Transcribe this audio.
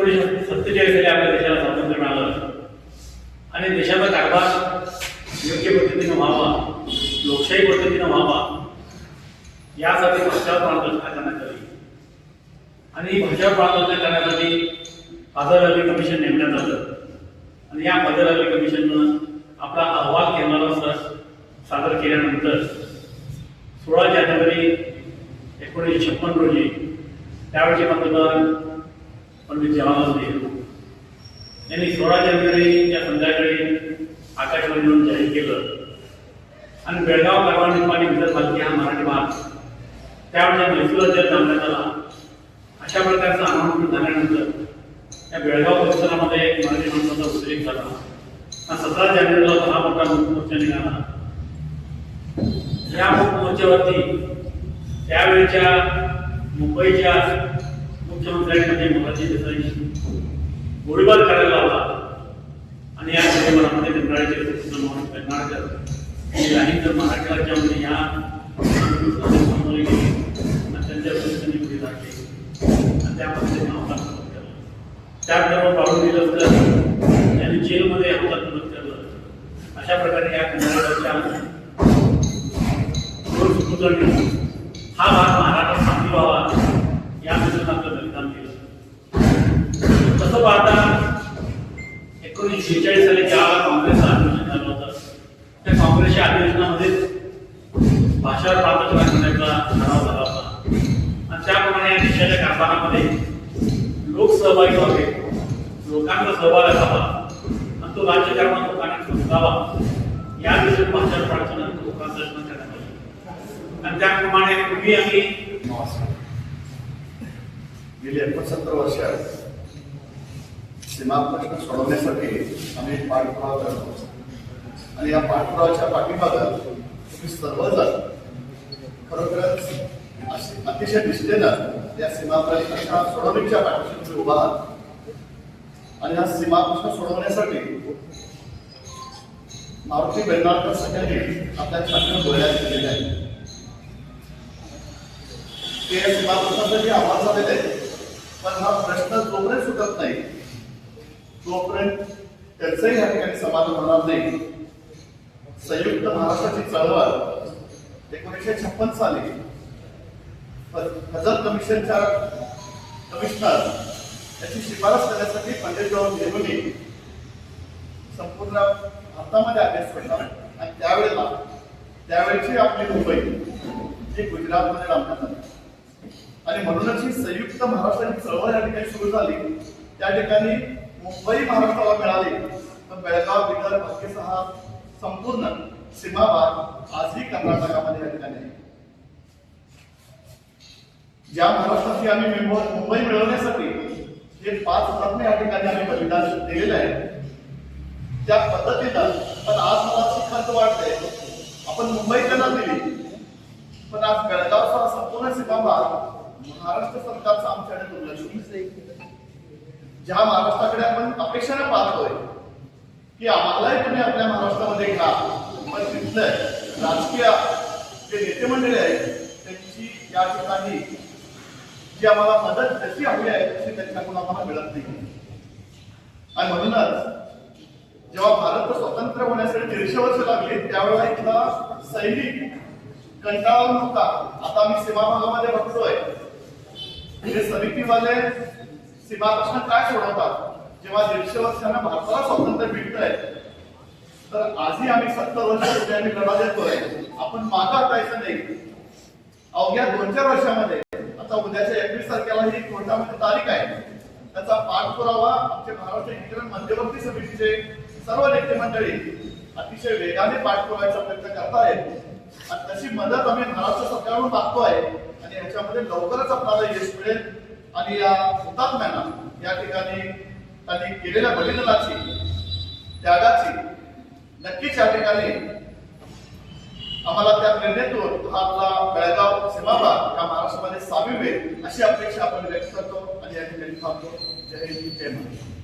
एकोणीसशे सत्तेचाळीस साली आपल्या देशाला स्वातंत्र्य मिळालं. आणि देशाचा कारभार योग्य पद्धतीनं व्हावा लोकशाही पद्धतीनं व्हावा यासाठी भाषावर प्राणरचना करण्यात आली. आणि भाषावर प्राणरचना करण्यासाठी फादर अली कमिशन नेमण्यात आलं. आणि या फादर अली कमिशननं आपला अहवाल केंद्राला सादर केल्यानंतर सोळा जानेवारी एकोणीसशे छप्पन रोजी त्यावेळचे पंतप्रधान पंडित जवाहरलाल नेहरू त्यांनी सोळा जानेवारी या संध्याकाळी आकाशवाणीवरून जाहीर केलं. आणि बेळगाव कारवार निपाणी विदर्भ हा मराठी भाग त्यावेळेला मैसूर राज्यात नामण्यात आला. अशा प्रकारचं अनावरण झाल्यानंतर या बेळगाव परिसरामध्ये एक मराठी माणसाचा उद्रेक झाला. आणि सतरा जानेवारीला हा मोठा मोर्चा निघाला. या मोर्चावरती त्यावेळेच्या मुंबईच्या मुख्यमंत्र्यांमध्ये देसाई गोळीबार करायला लावला आणि या गोळीबारामध्ये बेंगाळीचे तर मराठी राज्यामध्ये या त्यांच्या आणि त्या पद्धतीने अवकाश केलं दिलं तर त्यांनी जेलमध्ये अवकाश केलं. अशा प्रकारे या किनाऱ्यावरच्या हा भाग महाराष्ट्रात सामील व्हावा या दृष्टीनं आपलं बलिदान केलं तसं पाहता एकोणीसशे शेहेचाळीस साली ज्या काँग्रेसचं अधिवेशन झालं होतं त्या काँग्रेसच्या अधिवेशनामध्ये भाषावर प्रार्थना करण्याचा ठराव झाला होता. आणि त्याप्रमाणे या देशाच्या कारभारामध्ये लोक व्हावे लोकांचा सहभाग असावा आणि तो राज्यकारभार लोकांनी समजावा या दिशेने भाषावर प्रार्थना लोकांचा करण्यात आली. आणि त्याप्रमाणे पूर्वी आम्ही गेली एकोणसत्तर वर्षात सीमा प्रश्न सोडवण्यासाठी आम्ही पाठपुरावा करतो. आणि या पाठपुरावाच्या पाठीमागं तुम्ही सर्वजण खरोखरच अशी- अतिशय निष्ठेनं या सीमा प्रश्नाच्या सोडवणीच्या पाठीशी तुम्ही उभा आहात. आणि हा सीमा प्रश्न सोडवण्यासाठी मारुती बेंगाळकर सगळ्यांनी आपल्या छात्र गोळ्या केलेल्या आहेत. ते या सीमा प्रश्नासाठी आव्हान झालेले पण हा प्रश्न जोपर्यंत सुटत नाही तोपर्यंत त्याचंही या ठिकाणी समाधान होणार नाही. संयुक्त महाराष्ट्राची चळवळ एकोणीसशे छप्पन साली हजर कमिशनच्या कमिशनर याची शिफारस करण्यासाठी पंडित जवाहर नेहरूंनी संपूर्ण भारतामध्ये अभ्यास पडला आणि त्यावेळेला त्यावेळची आपली मुंबई जी गुजरातमध्ये लावण्यात आली आणि म्हणूनच ही संयुक्त महाराष्ट्राची चळवळ या ठिकाणी सुरू झाली. त्या ठिकाणी मुंबई महाराष्ट्राला मिळाली तर बेळगाव बिदर बाकीसह हा संपूर्ण सीमा आजही कर्नाटकामध्ये या ठिकाणी ज्या महाराष्ट्राची आम्ही मुंबई मिळवण्यासाठी जे पाच हुतात्मे या ठिकाणी आम्ही बलिदान दिलेलं आहे त्या पद्धतीनं पण आज मला अशी वाटतंय वाटते आपण मुंबई त्यांना दिली पण आज बेळगावचा संपूर्ण सीमाभाग महाराष्ट्र सरकारचं आमच्याकडे दुर्लक्ष आहे. ज्या महाराष्ट्राकडे आपण अपेक्षेने पाहतोय की आम्हालाही तुम्ही आपल्या महाराष्ट्रामध्ये घ्या. पण तिथलं राजकीय जे नेते मंडळी आहेत त्यांची या ठिकाणी जी आम्हाला मदत जशी हवी आहे तशी त्यांच्याकडून आम्हाला मिळत नाही. आणि म्हणूनच जेव्हा भारत स्वतंत्र होण्यासाठी दीडशे वर्ष लागली त्यावेळेला इथला सैनिक कंटाळून होता. आता आम्ही सीमा भागामध्ये बघतोय. हे समितीवाले सीमा प्रश्न काय सोडवतात? जेव्हा दीडशे वर्षांना भारताला स्वातंत्र्य मिळतंय तर आजही आम्ही सत्तर वर्ष आम्ही लढा देतोय. आपण माता हटायचं नाही. अवघ्या दोन चार वर्षामध्ये आता उद्याच्या एकवीस तारखेला ही कोर्टामध्ये तारीख आहे? त्याचा पाठपुरावा आमचे महाराष्ट्र इंग्रज मध्यवर्ती समितीचे सर्व नेते मंडळी अतिशय वेगाने पाठपुराव्याचा प्रयत्न करतायत. आणि तशी मदत आम्ही महाराष्ट्र सरकारकडून मागतोय. आणि याच्यामध्ये लवकरच आपल्याला यश मिळेल. आणि या हुतात्म्यांना या ठिकाणी त्यांनी केलेल्या बलिदानाची त्यागाची नक्कीच या ठिकाणी आम्हाला त्या प्रेरणेतून हा आपला बेळगाव सीमाभाग या महाराष्ट्रामध्ये सामील होईल अशी अपेक्षा आपण व्यक्त करतो आणि या ठिकाणी थांबतो. जय हिंद जय महाराष्ट्र.